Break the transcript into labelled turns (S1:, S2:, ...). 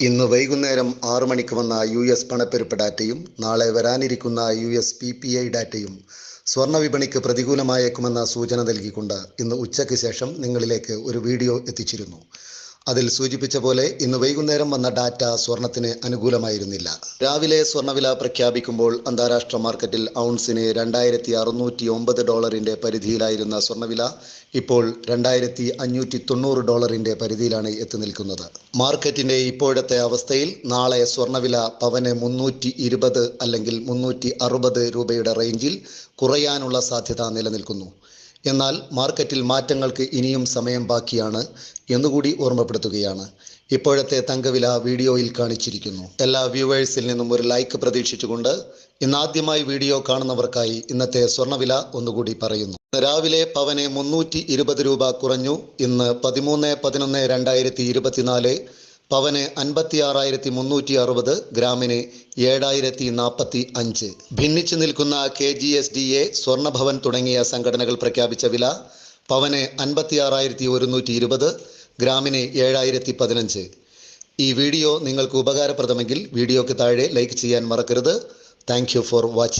S1: ഇന്ന് വൈകുന്നേരം ആറു മണിക്ക് വന്ന യു എസ് പണപ്പെരുപ്പ് ഡാറ്റയും നാളെ വരാനിരിക്കുന്ന U S P P I ഡാറ്റയും സ്വർണ വിപണിക്ക് പ്രതികൂലമായേക്കുമെന്ന സൂചന നൽകിക്കൊണ്ട് ഇന്ന് ഉച്ചയ്ക്ക് ശേഷം നിങ്ങളിലേക്ക് ഒരു വീഡിയോ എത്തിച്ചിരുന്നു. അതിൽ സൂചിപ്പിച്ച പോലെ ഇന്ന് വൈകുന്നേരം വന്ന ഡാറ്റ സ്വർണത്തിന് അനുകൂലമായിരുന്നില്ല. രാവിലെ സ്വർണവില പ്രഖ്യാപിക്കുമ്പോൾ അന്താരാഷ്ട്ര മാർക്കറ്റിൽ ഔൺസിന് രണ്ടായിരത്തി അറുന്നൂറ്റി ഒമ്പത് ഡോളറിന്റെ പരിധിയിലായിരുന്ന സ്വർണവില ഇപ്പോൾ രണ്ടായിരത്തി അഞ്ഞൂറ്റി തൊണ്ണൂറ് ഡോളറിന്റെ പരിധിയിലാണ് എത്തി നിൽക്കുന്നത്. മാർക്കറ്റിന്റെ ഇപ്പോഴത്തെ അവസ്ഥയിൽ നാളെ സ്വർണവില പവന് മുന്നൂറ്റി ഇരുപത് അല്ലെങ്കിൽ മുന്നൂറ്റി അറുപത് രൂപയുടെ റേഞ്ചിൽ കുറയാനുള്ള സാധ്യത നിലനിൽക്കുന്നു. എന്നാൽ മാർക്കറ്റിൽ മാറ്റങ്ങൾക്ക് ഇനിയും സമയം ബാക്കിയാണ് എന്നുകൂടി ഓർമ്മപ്പെടുത്തുകയാണ്. ഇപ്പോഴത്തെ തങ്കവില വീഡിയോയിൽ കാണിച്ചിരിക്കുന്നു. എല്ലാ വ്യൂവേഴ്സിൽ നിന്നും ഒരു ലൈക്ക് പ്രതീക്ഷിച്ചുകൊണ്ട് ഇന്നാദ്യമായി വീഡിയോ കാണുന്നവർക്കായി ഇന്നത്തെ സ്വർണവില ഒന്നുകൂടി പറയുന്നു. രാവിലെ പവനെ മുന്നൂറ്റി ഇരുപത് രൂപ കുറഞ്ഞു. ഇന്ന് പതിമൂന്ന് പതിനൊന്ന് രണ്ടായിരത്തി ഇരുപത്തിനാല് പവന് അൻപത്തി ആറായിരത്തി മുന്നൂറ്റി അറുപത് ഗ്രാമിന് ഏഴായിരത്തി നാൽപ്പത്തി അഞ്ച് ഭിന്നിച്ചു നിൽക്കുന്ന K G S D A സ്വർണഭവൻ തുടങ്ങിയ സംഘടനകൾ പ്രഖ്യാപിച്ച വില പവന് അൻപത്തി ആറായിരത്തി ഒരുന്നൂറ്റി ഇരുപത് ഗ്രാമിന് ഏഴായിരത്തി പതിനഞ്ച്. ഈ വീഡിയോ നിങ്ങൾക്ക് ഉപകാരപ്രദമെങ്കിൽ വീഡിയോക്ക് താഴെ ലൈക്ക് ചെയ്യാൻ മറക്കരുത്. Thank for watching.